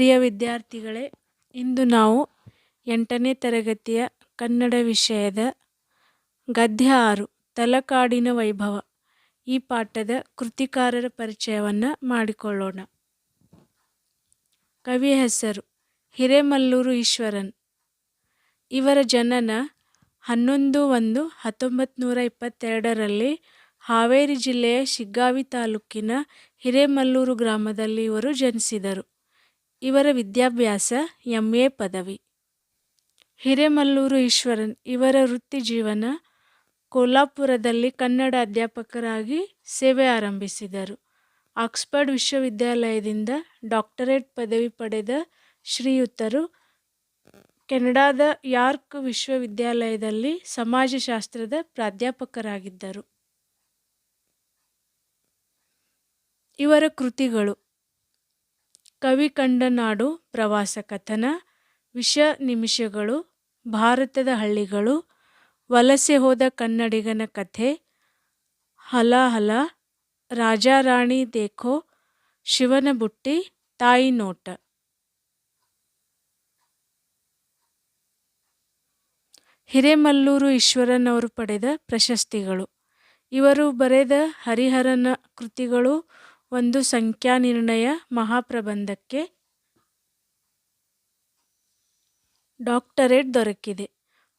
ಪ್ರಿಯ ವಿದ್ಯಾರ್ಥಿಗಳೇ, ಇಂದು ನಾವು ಎಂಟನೇ ತರಗತಿಯ ಕನ್ನಡ ವಿಷಯದ ಗದ್ಯ ಆರು, ತಲಕಾಡಿನ ವೈಭವ, ಈ ಪಾಠದ ಕೃತಿಕಾರರ ಪರಿಚಯವನ್ನು ಮಾಡಿಕೊಳ್ಳೋಣ. ಕವಿ ಹೆಸರು ಹಿರೇಮಲ್ಲೂರು ಈಶ್ವರನ್. ಇವರ ಜನನ ಹನ್ನೊಂದು ಒಂದು ಹತ್ತೊಂಬತ್ತು ನೂರ ಇಪ್ಪತ್ತೆರಡರಲ್ಲಿ ಹಾವೇರಿ ಜಿಲ್ಲೆಯ ಶಿಗ್ಗಾವಿ ತಾಲೂಕಿನ ಹಿರೇಮಲ್ಲೂರು ಗ್ರಾಮದಲ್ಲಿ ಇವರು ಜನಿಸಿದರು. ಇವರ ವಿದ್ಯಾಭ್ಯಾಸ ಎಂ ಎ ಪದವಿ. ಹಿರೇಮಲ್ಲೂರು ಈಶ್ವರನ್ ಇವರ ವೃತ್ತಿ ಜೀವನ ಕೋಲ್ಹಾಪುರದಲ್ಲಿ ಕನ್ನಡ ಅಧ್ಯಾಪಕರಾಗಿ ಸೇವೆ ಆರಂಭಿಸಿದರು. ಆಕ್ಸ್ಫರ್ಡ್ ವಿಶ್ವವಿದ್ಯಾಲಯದಿಂದ ಡಾಕ್ಟರೇಟ್ ಪದವಿ ಪಡೆದ ಶ್ರೀಯುತರು ಕೆನಡಾದ ಯಾರ್ಕ್ ವಿಶ್ವವಿದ್ಯಾಲಯದಲ್ಲಿ ಸಮಾಜಶಾಸ್ತ್ರದ ಪ್ರಾಧ್ಯಾಪಕರಾಗಿದ್ದರು. ಇವರ ಕೃತಿಗಳು ಕವಿ ಕಂಡ ನಾಡು ಪ್ರವಾಸ ಕಥನ, ವಿಷ ನಿಮಿಷಗಳು, ಭಾರತದ ಹಳ್ಳಿಗಳು, ವಲಸೆ ಹೋದ ಕನ್ನಡಿಗನ ಕಥೆ ಹಲ ಹಲ ರಾಜಾರಾಣಿ ದೇಖೋ, ಶಿವನ ಬುಟ್ಟಿ, ತಾಯಿ ನೋಟ. ಹಿರೇಮಲ್ಲೂರು ಈಶ್ವರನವರು ಪಡೆದ ಪ್ರಶಸ್ತಿಗಳು. ಇವರು ಬರೆದ ಹರಿಹರನ ಕೃತಿಗಳು ಒಂದು ಸಂಖ್ಯಾ ನಿರ್ಣಯ ಮಹಾಪ್ರಬಂಧಕ್ಕೆ ಡಾಕ್ಟರೇಟ್ ದೊರಕಿದೆ.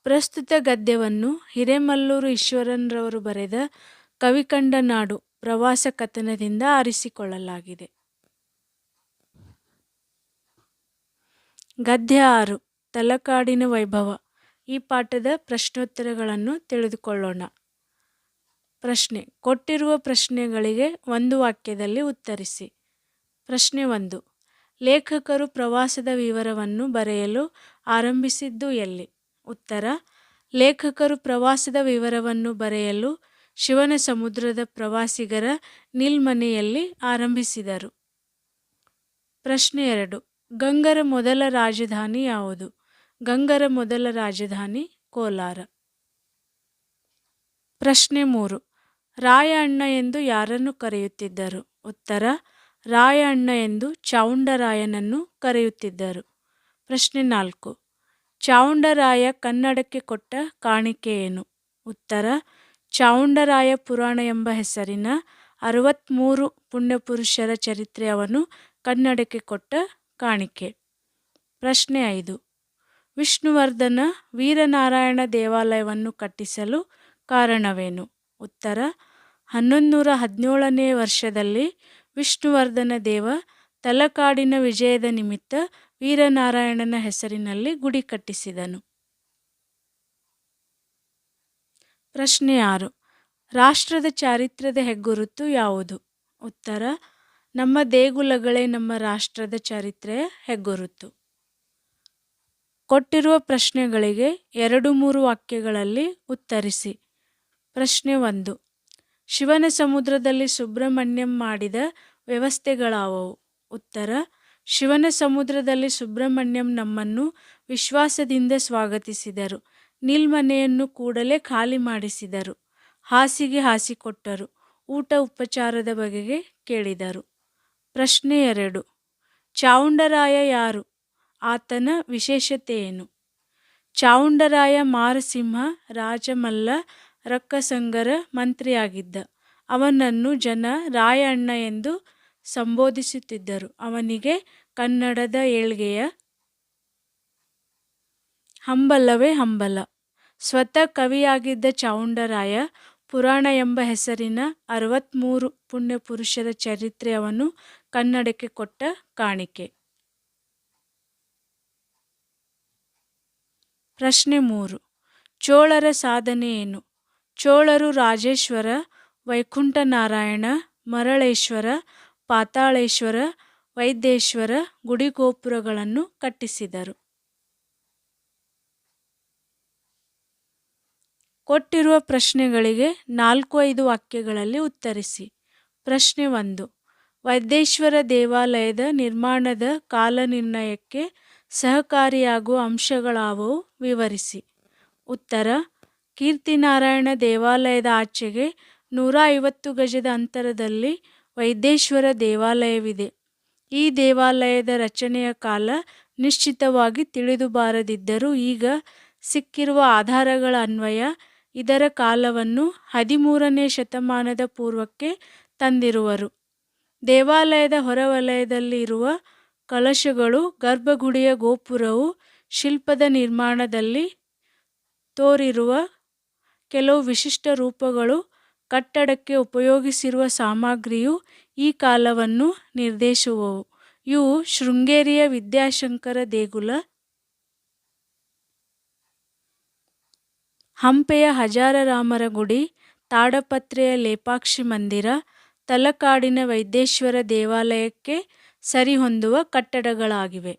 ಪ್ರಸ್ತುತ ಗದ್ಯವನ್ನು ಹಿರೇಮಲ್ಲೂರು ಈಶ್ವರನ್ರವರು ಬರೆದ ಕವಿಕಂಡ ನಾಡು ಪ್ರವಾಸ ಕಥನದಿಂದ ಆರಿಸಿಕೊಳ್ಳಲಾಗಿದೆ. ಗದ್ಯ ಆರು ತಲಕಾಡಿನ ವೈಭವ. ಈ ಪಾಠದ ಪ್ರಶ್ನೋತ್ತರಗಳನ್ನು ತಿಳಿದುಕೊಳ್ಳೋಣ. ಪ್ರಶ್ನೆ. ಕೊಟ್ಟಿರುವ ಪ್ರಶ್ನೆಗಳಿಗೆ ಒಂದು ವಾಕ್ಯದಲ್ಲಿ ಉತ್ತರಿಸಿ. ಪ್ರಶ್ನೆ ಒಂದು. ಲೇಖಕರು ಪ್ರವಾಸದ ವಿವರವನ್ನು ಬರೆಯಲು ಆರಂಭಿಸಿದ್ದು ಎಲ್ಲಿ? ಉತ್ತರ. ಲೇಖಕರು ಪ್ರವಾಸದ ವಿವರವನ್ನು ಬರೆಯಲು ಶಿವನ ಸಮುದ್ರದ ಪ್ರವಾಸಿಗರ ನಿಲ್ಮನೆಯಲ್ಲಿ ಆರಂಭಿಸಿದರು. ಪ್ರಶ್ನೆ ಎರಡು. ಗಂಗರ ಮೊದಲ ರಾಜಧಾನಿ ಯಾವುದು? ಗಂಗರ ಮೊದಲ ರಾಜಧಾನಿ ಕೋಲಾರ. ಪ್ರಶ್ನೆ ಮೂರು. ರಾಯ ಅಣ್ಣ ಎಂದು ಯಾರನ್ನು ಕರೆಯುತ್ತಿದ್ದರು? ಉತ್ತರ ರಾಯ ಅಣ್ಣ ಎಂದು ಚಾವುಂಡರಾಯನನ್ನು ಕರೆಯುತ್ತಿದ್ದರು. ಪ್ರಶ್ನೆ ನಾಲ್ಕು, ಚಾವುಂಡರಾಯ ಕನ್ನಡಕ್ಕೆ ಕೊಟ್ಟ ಕಾಣಿಕೆ ಏನು? ಉತ್ತರ, ಚಾವುಂಡರಾಯ ಪುರಾಣ ಎಂಬ ಹೆಸರಿನ ಅರವತ್ತ್ಮೂರು ಪುಣ್ಯಪುರುಷರ ಚರಿತ್ರೆ ಅವನು ಕನ್ನಡಕ್ಕೆ ಕೊಟ್ಟ ಕಾಣಿಕೆ. ಪ್ರಶ್ನೆ ಐದು, ವಿಷ್ಣುವರ್ಧನ ವೀರನಾರಾಯಣ ದೇವಾಲಯವನ್ನು ಕಟ್ಟಿಸಲು ಕಾರಣವೇನು? ಉತ್ತರ ಹನ್ನೊಂದುನೂರ ಹದಿನೇಳನೇ ವರ್ಷದಲ್ಲಿ ವಿಷ್ಣುವರ್ಧನ ದೇವ ತಲಕಾಡಿನ ವಿಜಯದ ನಿಮಿತ್ತ ವೀರನಾರಾಯಣನ ಹೆಸರಿನಲ್ಲಿ ಗುಡಿ ಕಟ್ಟಿಸಿದನು. ಪ್ರಶ್ನೆ ಆರು. ರಾಷ್ಟ್ರದ ಚಾರಿತ್ರ್ಯದ ಹೆಗ್ಗುರುತು ಯಾವುದು? ಉತ್ತರ. ನಮ್ಮ ದೇಗುಲಗಳೇ ನಮ್ಮ ರಾಷ್ಟ್ರದ ಚರಿತ್ರೆಯ ಹೆಗ್ಗುರುತು. ಕೊಟ್ಟಿರುವ ಪ್ರಶ್ನೆಗಳಿಗೆ ಎರಡು ಮೂರು ವಾಕ್ಯಗಳಲ್ಲಿ ಉತ್ತರಿಸಿ. ಪ್ರಶ್ನೆ ಒಂದು. ಶಿವನ ಸಮುದ್ರದಲ್ಲಿ ಸುಬ್ರಹ್ಮಣ್ಯಂ ಮಾಡಿದ ವ್ಯವಸ್ಥೆಗಳಾವವು. ಉತ್ತರ, ಶಿವನ ಸಮುದ್ರದಲ್ಲಿ ಸುಬ್ರಹ್ಮಣ್ಯಂ ನಮ್ಮನ್ನು ವಿಶ್ವಾಸದಿಂದ ಸ್ವಾಗತಿಸಿದರು. ನಿಲ್ಮನೆಯನ್ನು ಕೂಡಲೇ ಖಾಲಿ ಮಾಡಿಸಿದರು. ಹಾಸಿಗೆ ಹಾಸಿಕೊಟ್ಟರು. ಊಟ ಉಪಚಾರದ ಬಗೆಗೆ ಕೇಳಿದರು. ಪ್ರಶ್ನೆ ಎರಡು, ಚಾವುಂಡರಾಯ ಯಾರು? ಆತನ ವಿಶೇಷತೆ ಏನು? ಚಾವುಂಡರಾಯ ಮಾರಸಿಂಹ, ರಾಜಮಲ್ಲ ರಕ್ಕಸಂಗರ ಮಂತ್ರಿಯಾಗಿದ್ದ. ಅವನನ್ನು ಜನ ರಾಯಣ್ಣ ಎಂದು ಸಂಬೋಧಿಸುತ್ತಿದ್ದರು. ಅವನಿಗೆ ಕನ್ನಡದ ಏಳ್ಗೆಯ ಹಂಬಲವೇ ಹಂಬಲ. ಸ್ವತಃ ಕವಿಯಾಗಿದ್ದ ಚಾವುಂಡರಾಯ ಪುರಾಣ ಎಂಬ ಹೆಸರಿನ ಅರವತ್ತ್ಮೂರು ಪುಣ್ಯಪುರುಷರ ಚರಿತ್ರೆ ಅವನು ಕನ್ನಡಕ್ಕೆ ಕೊಟ್ಟ ಕಾಣಿಕೆ. ಪ್ರಶ್ನೆ ಮೂರು. ಚೋಳರ ಸಾಧನೆ ಏನು? ಚೋಳರು ರಾಜೇಶ್ವರ, ವೈಕುಂಠನಾರಾಯಣ, ಮರಳೇಶ್ವರ, ಪಾತಾಳೇಶ್ವರ, ವೈದ್ಯೇಶ್ವರ ಗುಡಿಗೋಪುರಗಳನ್ನು ಕಟ್ಟಿಸಿದರು. ಕೊಟ್ಟಿರುವ ಪ್ರಶ್ನೆಗಳಿಗೆ ನಾಲ್ಕು ಐದು ವಾಕ್ಯಗಳಲ್ಲಿ ಉತ್ತರಿಸಿ. ಪ್ರಶ್ನೆ ಒಂದು, ವೈದ್ಯೇಶ್ವರ ದೇವಾಲಯದ ನಿರ್ಮಾಣದ ಕಾಲನಿರ್ಣಯಕ್ಕೆ ಸಹಕಾರಿಯಾಗುವ ಅಂಶಗಳಾವವು? ವಿವರಿಸಿ. ಉತ್ತರ ಕೀರ್ತಿನಾರಾಯಣ ದೇವಾಲಯದ ಆಚೆಗೆ ನೂರ ಐವತ್ತು ಗಜದ ಅಂತರದಲ್ಲಿ ವೈದ್ಯೇಶ್ವರ ದೇವಾಲಯವಿದೆ ಈ ದೇವಾಲಯದ ರಚನೆಯ ಕಾಲ ನಿಶ್ಚಿತವಾಗಿ ತಿಳಿದುಬಾರದಿದ್ದರೂ ಈಗ ಸಿಕ್ಕಿರುವ ಆಧಾರಗಳ ಅನ್ವಯ ಇದರ ಕಾಲವನ್ನು ಹದಿಮೂರನೇ ಶತಮಾನದ ಪೂರ್ವಕ್ಕೆ ತಂದಿರುವರು. ದೇವಾಲಯದ ಹೊರವಲಯದಲ್ಲಿ ಇರುವ ಕಲಶಗಳು, ಗರ್ಭಗುಡಿಯ ಗೋಪುರವು ಶಿಲ್ಪದ ನಿರ್ಮಾಣದಲ್ಲಿ ತೋರಿರುವ ಕೆಲವು ವಿಶಿಷ್ಟ ರೂಪಗಳು ಕಟ್ಟಡಕ್ಕೆ ಉಪಯೋಗಿಸಿರುವ ಸಾಮಗ್ರಿಯು ಈ ಕಾಲವನ್ನು ನಿರ್ದೇಶಿಸುವವು. ಇವು ಶೃಂಗೇರಿಯ ವಿದ್ಯಾಶಂಕರ ದೇಗುಲ, ಹಂಪೆಯ ಹಜಾರರಾಮರ ಗುಡಿ, ತಾಡಪತ್ರೆಯ ಲೇಪಾಕ್ಷಿ ಮಂದಿರ, ತಲಕಾಡಿನ ವೈದ್ಯೇಶ್ವರ ದೇವಾಲಯಕ್ಕೆ ಸರಿಹೊಂದುವ ಕಟ್ಟಡಗಳಾಗಿವೆ.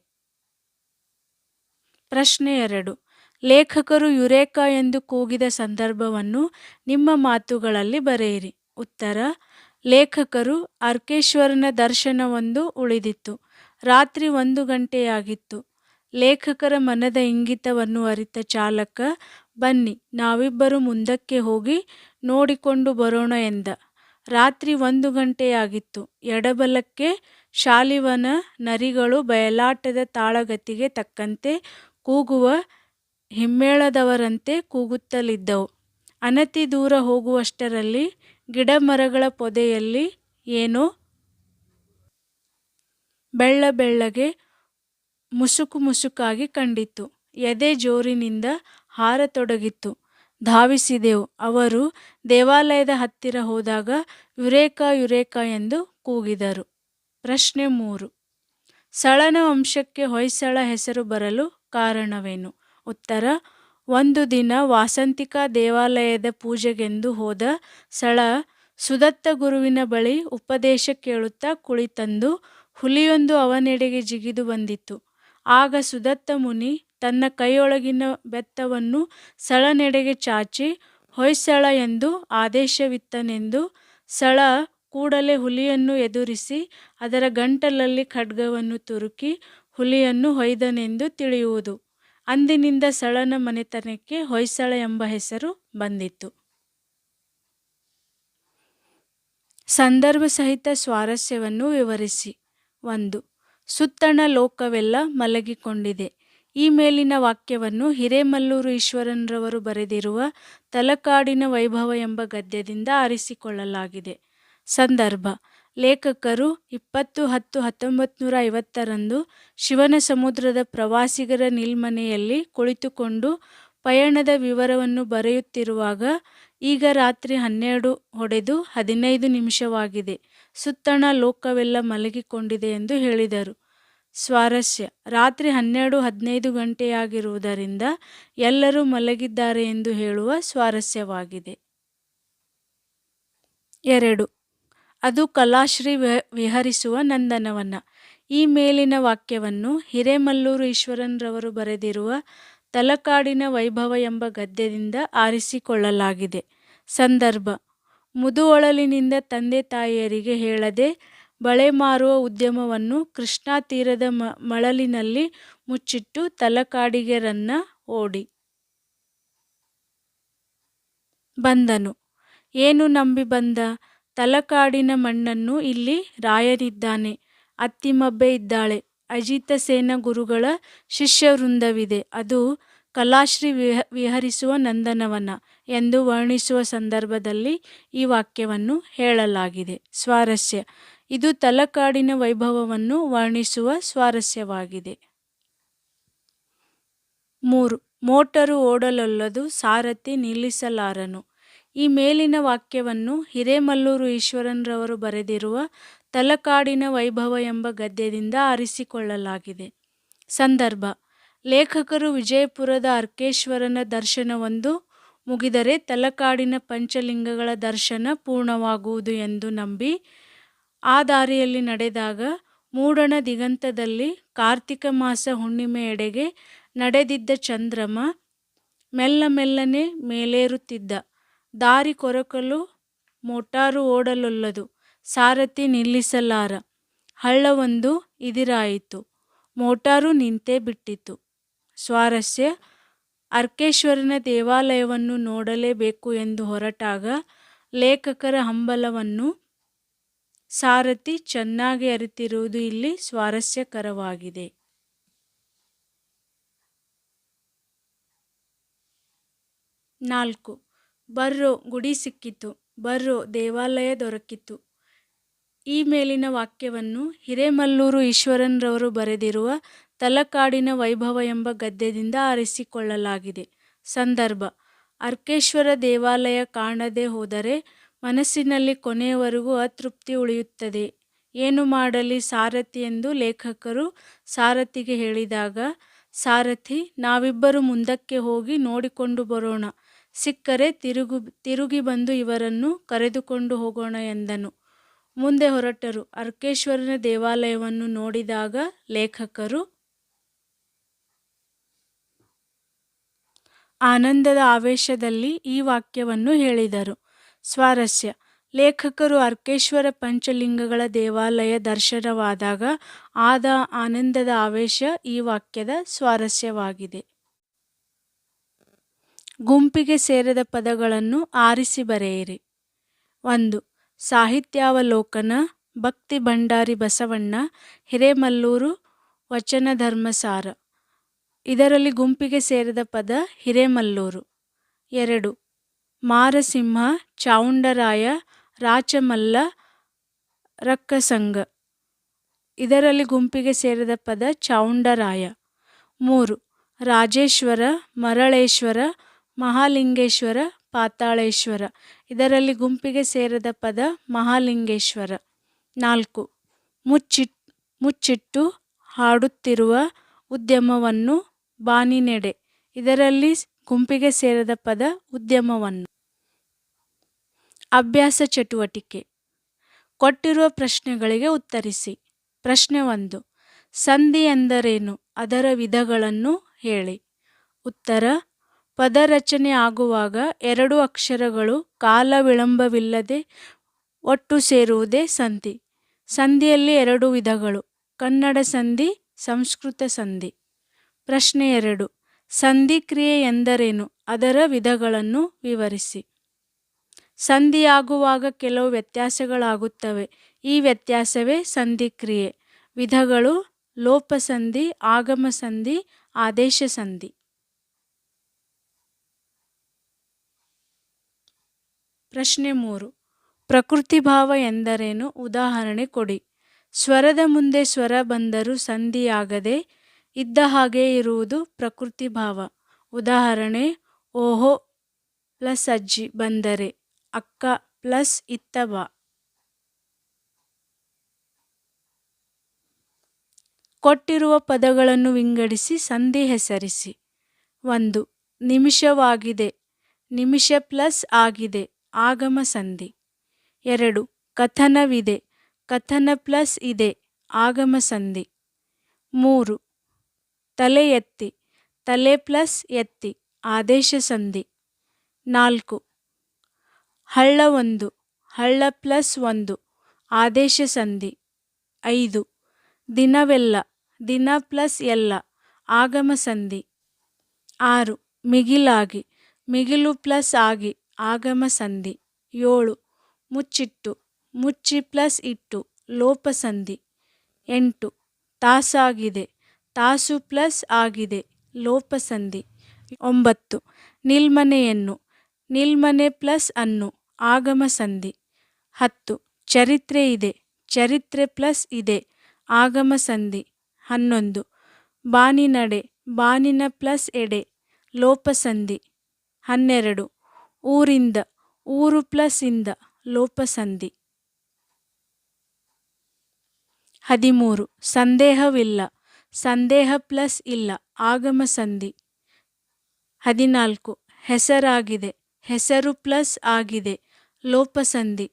ಪ್ರಶ್ನೆ ಎರಡು. ಲೇಖಕರು ಯುರೇಕಾ ಎಂದು ಕೂಗಿದ ಸಂದರ್ಭವನ್ನು ನಿಮ್ಮ ಮಾತುಗಳಲ್ಲಿ ಬರೆಯಿರಿ. ಉತ್ತರ: ಲೇಖಕರು ಅರ್ಕೇಶ್ವರನ ದರ್ಶನವೊಂದು ಉಳಿದಿತ್ತು. ರಾತ್ರಿ ಒಂದು ಗಂಟೆಯಾಗಿತ್ತು. ಲೇಖಕರ ಮನದ ಇಂಗಿತವನ್ನು ಅರಿತ ಚಾಲಕ, ಬನ್ನಿ, ನಾವಿಬ್ಬರು ಮುಂದಕ್ಕೆ ಹೋಗಿ ನೋಡಿಕೊಂಡು ಬರೋಣ ಎಂದ. ರಾತ್ರಿ ಒಂದು ಗಂಟೆಯಾಗಿತ್ತು. ಎಡಬಲಕ್ಕೆ ಶಾಲಿವನ ನರಿಗಳು ಬಯಲಾಟದ ತಾಳಗತಿಗೆ ತಕ್ಕಂತೆ ಕೂಗುವ ಹಿಮ್ಮೇಳದವರಂತೆ ಕೂಗುತ್ತಲಿದ್ದವು. ಅನತಿ ದೂರ ಹೋಗುವಷ್ಟರಲ್ಲಿ ಗಿಡಮರಗಳ ಪೊದೆಯಲ್ಲಿ ಏನೋ ಬೆಳ್ಳ ಬೆಳ್ಳಗೆ ಮುಸುಕು ಮುಸುಕಾಗಿ ಕಂಡಿತು. ಎದೆ ಜೋರಿನಿಂದ ಹಾರತೊಡಗಿತ್ತು ಧಾವಿಸಿದೆವು. ಅವರು ದೇವಾಲಯದ ಹತ್ತಿರ ಹೋದಾಗ ಯುರೇಕಾ ಯುರೇಕಾ ಎಂದು ಕೂಗಿದರು. ಪ್ರಶ್ನೆ ಮೂರು. ಸಳನ ವಂಶಕ್ಕೆ ಹೊಯ್ಸಳ ಹೆಸರು ಬರಲು ಕಾರಣವೇನು? ಉತ್ತರ: ಒಂದು ದಿನ ವಾಸಂತಿಕ ದೇವಾಲಯದ ಪೂಜೆಗೆಂದು ಹೋದ ಸಳ ಸುದತ್ತ ಗುರುವಿನ ಬಳಿ ಉಪದೇಶ ಕೇಳುತ್ತಾ ಕುಳಿತಂದು ಹುಲಿಯೊಂದು ಅವನೆಡೆಗೆ ಜಿಗಿದು ಬಂದಿತು. ಆಗ ಸುದತ್ತ ಮುನಿ ತನ್ನ ಕೈಯೊಳಗಿನ ಬೆತ್ತವನ್ನು ಸಳನೆಡೆಗೆ ಚಾಚಿ ಹೊಯ್ಸಳ ಎಂದು ಆದೇಶವಿತ್ತನೆಂದು ಸಳ ಕೂಡಲೇ ಹುಲಿಯನ್ನು ಎದುರಿಸಿ ಅದರ ಗಂಟಲಲ್ಲಿ ಖಡ್ಗವನ್ನು ತುರುಕಿ ಹುಲಿಯನ್ನು ಹೊಯ್ದನೆಂದು ತಿಳಿಯುವುದು. ಅಂದಿನಿಂದ ಸಳನ ಮನೆತನಕ್ಕೆ ಹೊಯ್ಸಳ ಎಂಬ ಹೆಸರು ಬಂದಿತ್ತು ಸಂದರ್ಭ ಸಹಿತ ಸ್ವಾರಸ್ಯವನ್ನು ವಿವರಿಸಿ. ಒಂದು. ಸುತ್ತಣ ಲೋಕವೆಲ್ಲ ಮಲಗಿಕೊಂಡಿದೆ. ಈ ಮೇಲಿನ ವಾಕ್ಯವನ್ನು ಹಿರೇಮಲ್ಲೂರು ಈಶ್ವರನ್ರವರು ಬರೆದಿರುವ ತಲಕಾಡಿನ ವೈಭವ ಎಂಬ ಗದ್ಯದಿಂದ ಆರಿಸಿಕೊಳ್ಳಲಾಗಿದೆ. ಸಂದರ್ಭ: ಲೇಖಕರು ಇಪ್ಪತ್ತು ಹತ್ತು ಹತ್ತೊಂಬತ್ತುನೂರ ಐವತ್ತರಂದು ಶಿವನ ಸಮುದ್ರದ ಪ್ರವಾಸಿಗರ ನಿಲ್ಮನೆಯಲ್ಲಿ ಕುಳಿತುಕೊಂಡು ಪಯಣದ ವಿವರವನ್ನು ಬರೆಯುತ್ತಿರುವಾಗ ಈಗ ರಾತ್ರಿ ಹನ್ನೆರಡು ಹೊಡೆದು ಹದಿನೈದು ನಿಮಿಷವಾಗಿದೆ. ಸುತ್ತಣ ಲೋಕವೆಲ್ಲ ಮಲಗಿಕೊಂಡಿದೆ ಎಂದು ಹೇಳಿದರು. ಸ್ವಾರಸ್ಯ: ರಾತ್ರಿ ಹನ್ನೆರಡು ಹದಿನೈದು ಗಂಟೆಯಾಗಿರುವುದರಿಂದ ಎಲ್ಲರೂ ಮಲಗಿದ್ದಾರೆ ಎಂದು ಹೇಳುವ ಸ್ವಾರಸ್ಯವಾಗಿದೆ. ಎರಡು. ಅದು ಕಲಾಶ್ರೀ ವಿಹರಿಸುವ ನಂದನವನ. ಈ ಮೇಲಿನ ವಾಕ್ಯವನ್ನು ಹಿರೇಮಲ್ಲೂರು ಈಶ್ವರನ್ರವರು ಬರೆದಿರುವ ತಲಕಾಡಿನ ವೈಭವ ಎಂಬ ಗದ್ಯದಿಂದ ಆರಿಸಿಕೊಳ್ಳಲಾಗಿದೆ. ಸಂದರ್ಭ: ಮುದುವೊಳಲಿನಿಂದ ತಂದೆ ತಾಯಿಯರಿಗೆ ಹೇಳದೆ ಬಳೆ ಮಾರುವ ಉದ್ಯಮವನ್ನು ಕೃಷ್ಣಾ ತೀರದ ಮಳಲಿನಲ್ಲಿ ಮುಚ್ಚಿಟ್ಟು ತಲಕಾಡಿಗೆರನ್ನ ಓಡಿ ಬಂದನು. ಏನು ನಂಬಿ ಬಂದ? ತಲಕಾಡಿನ ಮಣ್ಣನ್ನು ಇಲ್ಲಿ ರಾಯರಿದ್ದಾನೆ ಅತ್ತಿಮಬ್ಬೆ ಇದ್ದಾಳೆ. ಅಜಿತ ಸೇನ ಗುರುಗಳ ಶಿಷ್ಯವೃಂದವಿದೆ. ಅದು ಕಲಾಶ್ರೀ ವಿಹರಿಸುವ ನಂದನವನ ಎಂದು ವರ್ಣಿಸುವ ಸಂದರ್ಭದಲ್ಲಿ ಈ ವಾಕ್ಯವನ್ನು ಹೇಳಲಾಗಿದೆ. ಸ್ವಾರಸ್ಯ: ಇದು ತಲಕಾಡಿನ ವೈಭವವನ್ನು ವರ್ಣಿಸುವ ಸ್ವಾರಸ್ಯವಾಗಿದೆ. ಮೂರು. ಮೋಟರು ಓಡಲೊಲ್ಲದು, ಸಾರಥಿ ನಿಲ್ಲಿಸಲಾರನು. ಈ ಮೇಲಿನ ವಾಕ್ಯವನ್ನು ಹಿರೇಮಲ್ಲೂರು ಈಶ್ವರನ್ರವರು ಬರೆದಿರುವ ತಲಕಾಡಿನ ವೈಭವ ಎಂಬ ಗದ್ಯದಿಂದ ಆರಿಸಿಕೊಳ್ಳಲಾಗಿದೆ. ಸಂದರ್ಭ: ಲೇಖಕರು ವಿಜಯಪುರದ ಅರ್ಕೇಶ್ವರನ ದರ್ಶನವೊಂದು ಮುಗಿದರೆ ತಲಕಾಡಿನ ಪಂಚಲಿಂಗಗಳ ದರ್ಶನ ಪೂರ್ಣವಾಗುವುದು ಎಂದು ನಂಬಿ ಆ ದಾರಿಯಲ್ಲಿ ನಡೆದಾಗ ಮೂಡಣ ದಿಗಂತದಲ್ಲಿ ಕಾರ್ತಿಕ ಮಾಸ ಹುಣ್ಣಿಮೆಯೆಡೆಗೆ ನಡೆದಿದ್ದ ಚಂದ್ರಮ ಮೆಲ್ಲ ಮೆಲ್ಲನೆ ಮೇಲೇರುತ್ತಿದ್ದ. ದಾರಿ ಕೊರಕಲು ಮೋಟಾರು ಓಡಲೊಲ್ಲದು, ಸಾರಥಿ ನಿಲ್ಲಿಸಲಾರ. ಹಳ್ಳವೊಂದು ಇದಿರಾಯಿತು. ಮೋಟಾರು ನಿಂತೇ ಬಿಟ್ಟಿತು. ಸ್ವಾರಸ್ಯ: ಅರ್ಕೇಶ್ವರನ ದೇವಾಲಯವನ್ನು ನೋಡಲೇಬೇಕು ಎಂದು ಹೊರಟಾಗ ಲೇಖಕರ ಹಂಬಲವನ್ನು ಸಾರಥಿ ಚೆನ್ನಾಗಿ ಅರಿತಿರುವುದು ಇಲ್ಲಿ ಸ್ವಾರಸ್ಯಕರವಾಗಿದೆ ನಾಲ್ಕು ಬರ್ರೋ ಗುಡಿ ಸಿಕ್ಕಿತು, ಬರ್ರೋ ದೇವಾಲಯ ದೊರಕಿತು. ಈ ಮೇಲಿನ ವಾಕ್ಯವನ್ನು ಹಿರೇಮಲ್ಲೂರು ಈಶ್ವರನ್ರವರು ಬರೆದಿರುವ ತಲಕಾಡಿನ ವೈಭವ ಎಂಬ ಗದ್ಯದಿಂದ ಆರಿಸಿಕೊಳ್ಳಲಾಗಿದೆ. ಸಂದರ್ಭ, ಅರ್ಕೇಶ್ವರ ದೇವಾಲಯ ಕಾಣದೆ ಹೋದರೆ ಮನಸ್ಸಿನಲ್ಲಿ ಕೊನೆಯವರೆಗೂ ಅತೃಪ್ತಿ ಉಳಿಯುತ್ತದೆ. ಏನು ಮಾಡಲಿ ಸಾರಥಿ ಎಂದು ಲೇಖಕರು ಸಾರಥಿಗೆ ಹೇಳಿದಾಗ, ಸಾರಥಿ, ನಾವಿಬ್ಬರು ಮುಂದಕ್ಕೆ ಹೋಗಿ ನೋಡಿಕೊಂಡು ಬರೋಣ. ಸಿಕ್ಕರೆ ತಿರುಗು, ತಿರುಗಿ ಬಂದು ಇವರನ್ನು ಕರೆದುಕೊಂಡು ಹೋಗೋಣ ಎಂದನು. ಮುಂದೆ ಹೊರಟರು. ಅರ್ಕೇಶ್ವರನ ದೇವಾಲಯವನ್ನು ನೋಡಿದಾಗ ಲೇಖಕರು, ಆನಂದದ ಆವೇಶದಲ್ಲಿ ಈ ವಾಕ್ಯವನ್ನು ಹೇಳಿದರು. ಸ್ವಾರಸ್ಯ. ಲೇಖಕರು ಅರ್ಕೇಶ್ವರ ಪಂಚಲಿಂಗಗಳ ದೇವಾಲಯ ದರ್ಶನವಾದಾಗ ಆದ ಆನಂದದ ಆವೇಶ ಈ ವಾಕ್ಯದ ಸ್ವಾರಸ್ಯವಾಗಿದೆ. ಗುಂಪಿಗೆ ಸೇರದ ಪದಗಳನ್ನು ಆರಿಸಿ ಬರೆಯಿರಿ. ಒಂದು, ಸಾಹಿತ್ಯಾವಲೋಕನ, ಭಕ್ತಿ ಭಂಡಾರಿ ಬಸವಣ್ಣ, ಹಿರೇಮಲ್ಲೂರು ವಚನ ಧರ್ಮಸಾರ ಇದರಲ್ಲಿ ಗುಂಪಿಗೆ ಸೇರಿದ ಪದ ಹಿರೇಮಲ್ಲೂರು. ಎರಡು, ಮಾರಸಿಂಹ, ಚಾವುಂಡರಾಯ, ರಾಚಮಲ್ಲ, ರಕ್ಕಸಂಗ. ಇದರಲ್ಲಿ ಗುಂಪಿಗೆ ಸೇರಿದ ಪದ ಚಾವುಂಡರಾಯ. ಮೂರು, ರಾಜೇಶ್ವರ, ಮರಳೇಶ್ವರ ಮಹಾಲಿಂಗೇಶ್ವರ, ಪಾತಾಳೇಶ್ವರ. ಇದರಲ್ಲಿ ಗುಂಪಿಗೆ ಸೇರದ ಪದ ಮಹಾಲಿಂಗೇಶ್ವರ. ನಾಲ್ಕು. ಮುಚ್ಚಿಟ್, ಮುಚ್ಚಿಟ್ಟು ಹಾಡುತ್ತಿರುವ ಉದ್ಯಮವನ್ನು ಬಾನಿನೆಡೆ. ಇದರಲ್ಲಿ ಗುಂಪಿಗೆ ಸೇರದ ಪದ ಉದ್ಯಮವನ್ನು. ಅಭ್ಯಾಸ ಚಟುವಟಿಕೆ. ಕೊಟ್ಟಿರುವ ಪ್ರಶ್ನೆಗಳಿಗೆ ಉತ್ತರಿಸಿ. ಪ್ರಶ್ನೆ ಒಂದು. ಸಂಧಿ ಎಂದರೇನು? ಅದರ ವಿಧಗಳನ್ನು ಹೇಳಿ. ಉತ್ತರ ಪದ ರಚನೆ ಆಗುವಾಗ ಎರಡು ಅಕ್ಷರಗಳು ಕಾಲ ವಿಳಂಬವಿಲ್ಲದೆ ಒಟ್ಟು ಸೇರುವುದೇ ಸಂಧಿ. ಸಂಧಿಯಲ್ಲಿ ಎರಡು ವಿಧಗಳು, ಕನ್ನಡ ಸಂಧಿ, ಸಂಸ್ಕೃತ ಸಂಧಿ. ಪ್ರಶ್ನೆ ಎರಡು, ಸಂಧಿ ಕ್ರಿಯೆ ಎಂದರೇನು? ಅದರ ವಿಧಗಳನ್ನು ವಿವರಿಸಿ. ಸಂಧಿಯಾಗುವಾಗ ಕೆಲವು ವ್ಯತ್ಯಾಸಗಳಾಗುತ್ತವೆ. ಈ ವ್ಯತ್ಯಾಸವೇ ಸಂಧಿ ಕ್ರಿಯೆ. ವಿಧಗಳು, ಲೋಪಸಂಧಿ ಆಗಮ ಸಂಧಿ ಆದೇಶ ಸಂಧಿ ಪ್ರಶ್ನೆ ಮೂರು. ಪ್ರಕೃತಿ ಭಾವ ಎಂದರೇನು? ಉದಾಹರಣೆ ಕೊಡಿ. ಸ್ವರದ ಮುಂದೆ ಸ್ವರ ಬಂದರೂ ಸಂಧಿಯಾಗದೆ ಇದ್ದ ಹಾಗೆ ಇರುವುದು ಪ್ರಕೃತಿ ಭಾವ. ಉದಾಹರಣೆ, ಓಹೋ ಪ್ಲಸ್ ಅಜ್ಜಿ ಬಂದರೆ ಅಕ್ಕ ಪ್ಲಸ್ ಇತ್ತ ಬಾ. ಕೊಟ್ಟಿರುವ ಪದಗಳನ್ನು ವಿಂಗಡಿಸಿ ಸಂಧಿ ಹೆಸರಿಸಿ. ಒಂದು, ನಿಮಿಷವಾಗಿದೆ. ನಿಮಿಷ ಪ್ಲಸ್ ಆಗಿದೆ. ಆಗಮ ಸಂಧಿ ಎರಡು, ಕಥನವಿದೆ, ಕಥನ ಪ್ಲಸ್ ಇದೆ ಆಗಮ ಸಂಧಿ ಮೂರು ತಲೆ ಎತ್ತಿ ತಲೆ ಪ್ಲಸ್ ಎತ್ತಿ ಆದೇಶ ಸಂಧಿ ನಾಲ್ಕು ಹಳ್ಳ ಒಂದು ಹಳ್ಳ ಪ್ಲಸ್ ಒಂದು ಆದೇಶ ಸಂಧಿ ಐದು, ದಿನವೆಲ್ಲ, ದಿನ ಪ್ಲಸ್ ಎಲ್ಲ ಆಗಮ ಸಂಧಿ ಆರು, ಮಿಗಿಲಾಗಿ, ಮಿಗಿಲು ಪ್ಲಸ್ ಆಗಿ. ಆಗಮ ಸಂಧಿ ಏಳು, ಮುಚ್ಚಿಟ್ಟು, ಮುಚ್ಚಿ ಪ್ಲಸ್ ಇಟ್ಟು ಲೋಪ ಸಂಧಿ ಎಂಟು, ತಾಸಾಗಿದೆ, ತಾಸು ಪ್ಲಸ್ ಆಗಿದೆ ಲೋಪ ಸಂಧಿ ಒಂಬತ್ತು, ನಿಲ್ಮನೆಯನ್ನು, ನಿಲ್ಮನೆ ಪ್ಲಸ್ ಅನ್ನು ಆಗಮ ಸಂಧಿ ಹತ್ತು, ಚರಿತ್ರೆ ಇದೆ, ಚರಿತ್ರೆ ಪ್ಲಸ್ ಇದೆ ಆಗಮ ಸಂಧಿ ಹನ್ನೊಂದು, ಬಾನಿನಡೆ, ಬಾನಿನ ಪ್ಲಸ್ ಎಡೆ ಲೋಪ ಸಂಧಿ ಹನ್ನೆರಡು ಊರಿಂದ, ಊರು ಪ್ಲಸ್ ಇಂದ ಲೋಪಸಂಧಿ. ಹದಿಮೂರು, ಸಂದೇಹವಿಲ್ಲ, ಸಂದೇಹ ಪ್ಲಸ್ ಇಲ್ಲ ಆಗಮ ಸಂಧಿ ಹದಿನಾಲ್ಕು, ಹೆಸರಾಗಿದೆ, ಹೆಸರು ಪ್ಲಸ್ ಆಗಿದೆ, ಲೋಪಸಂಧಿ.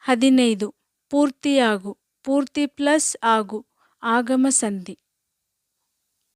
ಹದಿನೈದು, ಪೂರ್ತಿಯಾಗು, ಪೂರ್ತಿ ಪ್ಲಸ್ ಆಗು ಆಗಮ ಸಂಧಿ